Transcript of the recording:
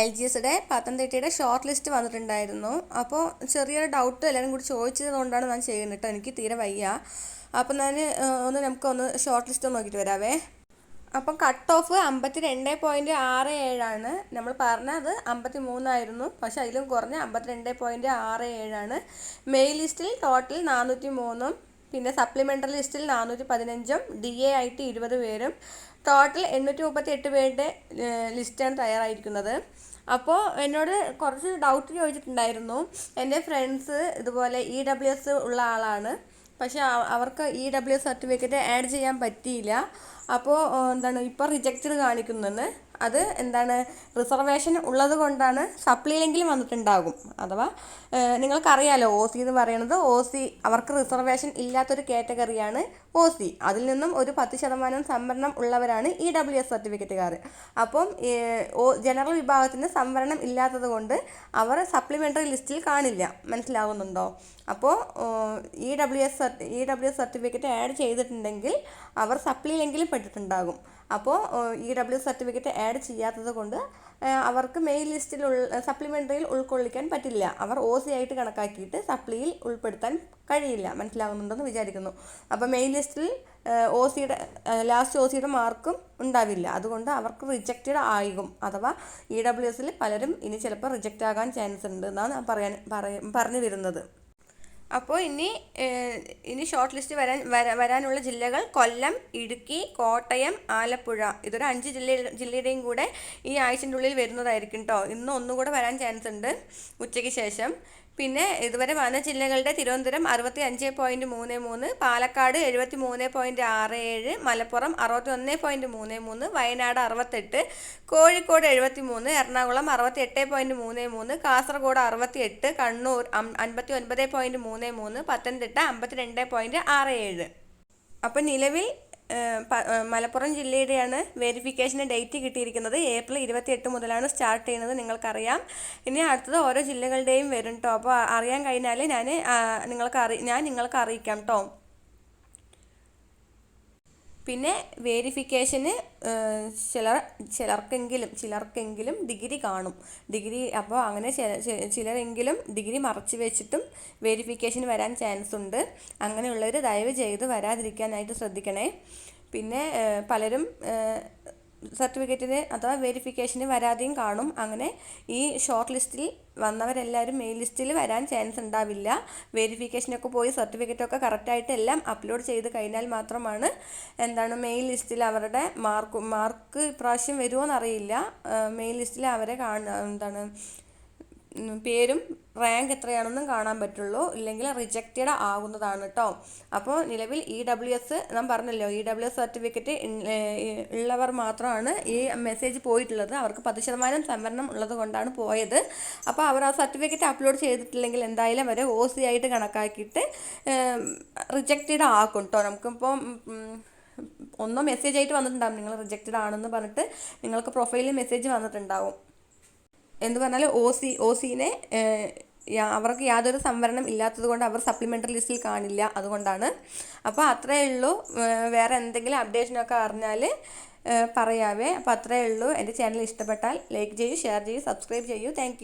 L G എസിയുടെ പത്തനംതിട്ടയുടെ short list വന്നിട്ടുണ്ടായിരുന്നു. അപ്പോൾ ചെറിയൊരു ഡൗട്ട് എല്ലാവരും കൂടി ചോദിച്ചത് കൊണ്ടാണ് ഞാൻ ചെയ്യുന്നത് കേട്ടോ എനിക്ക് തീരെ വയ്യ. അപ്പം ഞാൻ ഒന്ന് നമുക്കൊന്ന് ഷോർട്ട് ലിസ്റ്റ് ഒന്ന് നോക്കിയിട്ട് വരാവേ. അപ്പം കട്ട് ഓഫ് അമ്പത്തി രണ്ട് പോയിന്റ് ആറ് ഏഴാണ്. നമ്മൾ പറഞ്ഞത് അമ്പത്തി മൂന്നായിരുന്നു പക്ഷെ അതിലും കുറഞ്ഞ് അമ്പത്തി രണ്ട് പോയിന്റ് ആറ് ഏഴാണ്. മെയിൽ ലിസ്റ്റിൽ ടോട്ടൽ നാനൂറ്റി മൂന്നും പിന്നെ സപ്ലിമെന്ററി ലിസ്റ്റിൽ നാനൂറ്റി പതിനഞ്ചും ഡി എ ഐ ടി ഇരുപത് പേരും. ടോട്ടൽ എണ്ണൂറ്റി മുപ്പത്തി എട്ട് പേരുടെ ലിസ്റ്റാണ് തയ്യാറായിരിക്കുന്നത്. അപ്പോൾ എന്നോട് കുറച്ച് ഡൗട്ട് ചോദിച്ചിട്ടുണ്ടായിരുന്നു. എന്റെ ഫ്രണ്ട്സ് ഇതുപോലെ ഇ ഡബ്ല്യു എസ് ഉള്ള ആളാണ്. പക്ഷേ അവർക്ക് ഇ ഡബ്ല്യു സർട്ടിഫിക്കറ്റ് ആഡ് ചെയ്യാൻ പറ്റിയില്ല. അപ്പോൾ എന്താണ് ഇപ്പോൾ റിജക്റ്റഡ് കാണിക്കുന്നത് അത് എന്താണ് റിസർവേഷൻ ഉള്ളത് കൊണ്ടാണ് സപ്ലിയിലെങ്കിലും വന്നിട്ടുണ്ടാകും. അഥവാ നിങ്ങൾക്കറിയാലോ ഒ സി എന്ന് പറയുന്നത് ഒ സി അവർക്ക് റിസർവേഷൻ ഇല്ലാത്തൊരു കാറ്റഗറിയാണ് ഒ സി അതിൽ നിന്നും ഒരു പത്ത് ശതമാനം സംവരണം ഉള്ളവരാണ് ഇ ഡബ്ല്യു എസ് സർട്ടിഫിക്കറ്റുകാർ അപ്പം ജനറൽ വിഭാഗത്തിന് സംവരണം ഇല്ലാത്തത് കൊണ്ട് അവർ സപ്ലിമെന്ററി ലിസ്റ്റിൽ കാണില്ല. മനസ്സിലാവുന്നുണ്ടോ? അപ്പോൾ E W S E W S certificate add ചെയ്തിട്ടുണ്ടെങ്കിൽ അവർ സപ്ലിയിലെങ്കിലും പെട്ടിട്ടുണ്ടാകും അപ്പോൾ ഇ ഡബ്ല്യു സർട്ടിഫിക്കറ്റ് ആഡ് ചെയ്യാത്തത് കൊണ്ട് അവർക്ക് മെയിൻ ലിസ്റ്റിൽ സപ്ലിമെന്ററിയിൽ ഉൾക്കൊള്ളിക്കാൻ പറ്റില്ല. അവർ ഒ സി ആയിട്ട് കണക്കാക്കിയിട്ട് സപ്ലിയിൽ ഉൾപ്പെടുത്താൻ കഴിയില്ല. മനസ്സിലാകുന്നുണ്ടെന്ന് വിചാരിക്കുന്നു. അപ്പോൾ മെയിൻ ലിസ്റ്റിൽ ഒ സിയുടെ ലാസ്റ്റ് ഒ സിയുടെ മാർക്കും ഉണ്ടാവില്ല. അതുകൊണ്ട് അവർക്ക് റിജക്റ്റഡ് ആകും അഥവാ ഇ ഡബ്ല്യു എസിൽ പലരും ഇനി ചിലപ്പോൾ റിജക്റ്റ് ആകാൻ ചാൻസ് ഉണ്ട് എന്നാണ് പറയാൻ പറഞ്ഞു വരുന്നത് അപ്പോൾ ഇനി ഇനി ഷോർട്ട് ലിസ്റ്റ് വരാൻ വരാനുള്ള ജില്ലകൾ കൊല്ലം ഇടുക്കി കോട്ടയം ആലപ്പുഴ. ഇതൊരു അഞ്ച് ജില്ല ജില്ലയുടെയും കൂടെ ഈ ആഴ്ചന്റെ ഉള്ളിൽ വരുന്നതായിരിക്കും കേട്ടോ ഇന്ന് ഒന്നും വരാൻ ചാൻസ് ഉണ്ട് ഉച്ചയ്ക്ക് ശേഷം. പിന്നെ ഇതുവരെ വന്ന ജില്ലകളുടെ തിരുവനന്തപുരം അറുപത്തി അഞ്ച് പോയിന്റ് മൂന്ന് മൂന്ന് പാലക്കാട് എഴുപത്തി മൂന്ന് പോയിന്റ് ആറ് ഏഴ് മലപ്പുറം അറുപത്തി ഒന്ന് പോയിന്റ് മൂന്ന് മൂന്ന് വയനാട് അറുപത്തെട്ട് കോഴിക്കോട് എഴുപത്തി മൂന്ന് എറണാകുളം അറുപത്തി എട്ട് പോയിന്റ് മൂന്ന് മൂന്ന് കാസർഗോഡ് അറുപത്തി എട്ട് കണ്ണൂർ അൻപത്തി ഒൻപത് പോയിന്റ് മൂന്ന് മൂന്ന് പത്തനംതിട്ട അമ്പത്തി രണ്ട് പോയിന്റ് ആറ് ഏഴ്. അപ്പം നിലവിൽ മലപ്പുറം ജില്ലയുടെയാണ് വെരിഫിക്കേഷന്റെ ഡേറ്റ് കിട്ടിയിരിക്കുന്നത് ഏപ്രിൽ ഇരുപത്തിയെട്ട് മുതലാണ് സ്റ്റാർട്ട് ചെയ്യുന്നത് നിങ്ങൾക്കറിയാം. ഇനി അടുത്തത് ഓരോ ജില്ലകളുടെയും വരും കേട്ടോ അപ്പോൾ അറിയാൻ കഴിഞ്ഞാൽ ഞാൻ നിങ്ങൾക്ക് അറി ഞാൻ നിങ്ങൾക്ക് അറിയിക്കാം കേട്ടോ പിന്നെ വേരിഫിക്കേഷന് ചിലർ ചിലർക്കെങ്കിലും ചിലർക്കെങ്കിലും ഡിഗ്രി കാണും. ഡിഗ്രി അപ്പോൾ അങ്ങനെ ചിലരെങ്കിലും ഡിഗ്രി മറച്ചു വെച്ചിട്ടും വേരിഫിക്കേഷന് വരാൻ ചാൻസ് ഉണ്ട്. അങ്ങനെയുള്ളവർ ദയവ് ചെയ്ത് വരാതിരിക്കാനായിട്ട് ശ്രദ്ധിക്കണേ. പിന്നെ പലരും സർട്ടിഫിക്കറ്റിന് അഥവാ വെരിഫിക്കേഷന് വരാതെയും കാണും. അങ്ങനെ ഈ ഷോർട്ട് ലിസ്റ്റിൽ വന്നവരെല്ലാവരും മെയിൻ ലിസ്റ്റിൽ വരാൻ ചാൻസ് ഉണ്ടാവില്ല. വെരിഫിക്കേഷനൊക്കെ പോയി സർട്ടിഫിക്കറ്റൊക്കെ കറക്റ്റായിട്ട് എല്ലാം അപ്ലോഡ് ചെയ്ത് കഴിഞ്ഞാൽ മാത്രമാണ് എന്താണ് മെയിൻ ലിസ്റ്റിൽ അവരുടെ മാർക്ക് മാർക്ക് ഇപ്രാവശ്യം വരുമോ എന്നറിയില്ല മെയിൻ ലിസ്റ്റിൽ അവരെ കാണ എന്താണ് പേരും റാങ്ക് എത്രയാണെന്നും കാണാൻ പറ്റുള്ളൂ. ഇല്ലെങ്കിൽ റിജക്റ്റഡ് ആകുന്നതാണ് കേട്ടോ അപ്പോൾ നിലവിൽ ഇ ഡബ്ല്യു എസ് ഞാൻ പറഞ്ഞല്ലോ ഇ ഡബ്ല്യു എസ് സർട്ടിഫിക്കറ്റ് ഉള്ളവർ മാത്രമാണ് ഈ മെസ്സേജ് പോയിട്ടുള്ളത്. അവർക്ക് പത്ത് ശതമാനം സംവരണം ഉള്ളത് കൊണ്ടാണ് പോയത്. അപ്പോൾ അവർ ആ സർട്ടിഫിക്കറ്റ് അപ്ലോഡ് ചെയ്തിട്ടില്ലെങ്കിൽ എന്തായാലും അവരെ ഒ സി ആയിട്ട് കണക്കാക്കിയിട്ട് റിജക്റ്റഡ് ആക്കും കേട്ടോ നമുക്കിപ്പോൾ ഒന്നോ മെസ്സേജ് ആയിട്ട് വന്നിട്ടുണ്ടാകും നിങ്ങൾ റിജക്റ്റഡ് ആണെന്ന് പറഞ്ഞിട്ട് നിങ്ങൾക്ക് പ്രൊഫൈലിൽ മെസ്സേജ് വന്നിട്ടുണ്ടാവും. എന്ന് പറഞ്ഞാൽ ഒ സി ഒ സീനെ അവർക്ക് യാതൊരു സംവരണം ഇല്ലാത്തത് കൊണ്ട് അവർ സപ്ലിമെന്ററി ലിസ്റ്റിൽ കാണില്ല അതുകൊണ്ടാണ്. അപ്പോൾ അത്രയേ ഉള്ളൂ. വേറെ എന്തെങ്കിലും അപ്ഡേഷനൊക്കെ അറിഞ്ഞാൽ പറയാവേ. അപ്പോൾ അത്രയേ ഉള്ളൂ. എന്റെ ചാനൽ ഇഷ്ടപ്പെട്ടാൽ ലൈക്ക് ചെയ്യൂ ഷെയർ ചെയ്യൂ സബ്സ്ക്രൈബ് ചെയ്യൂ. താങ്ക്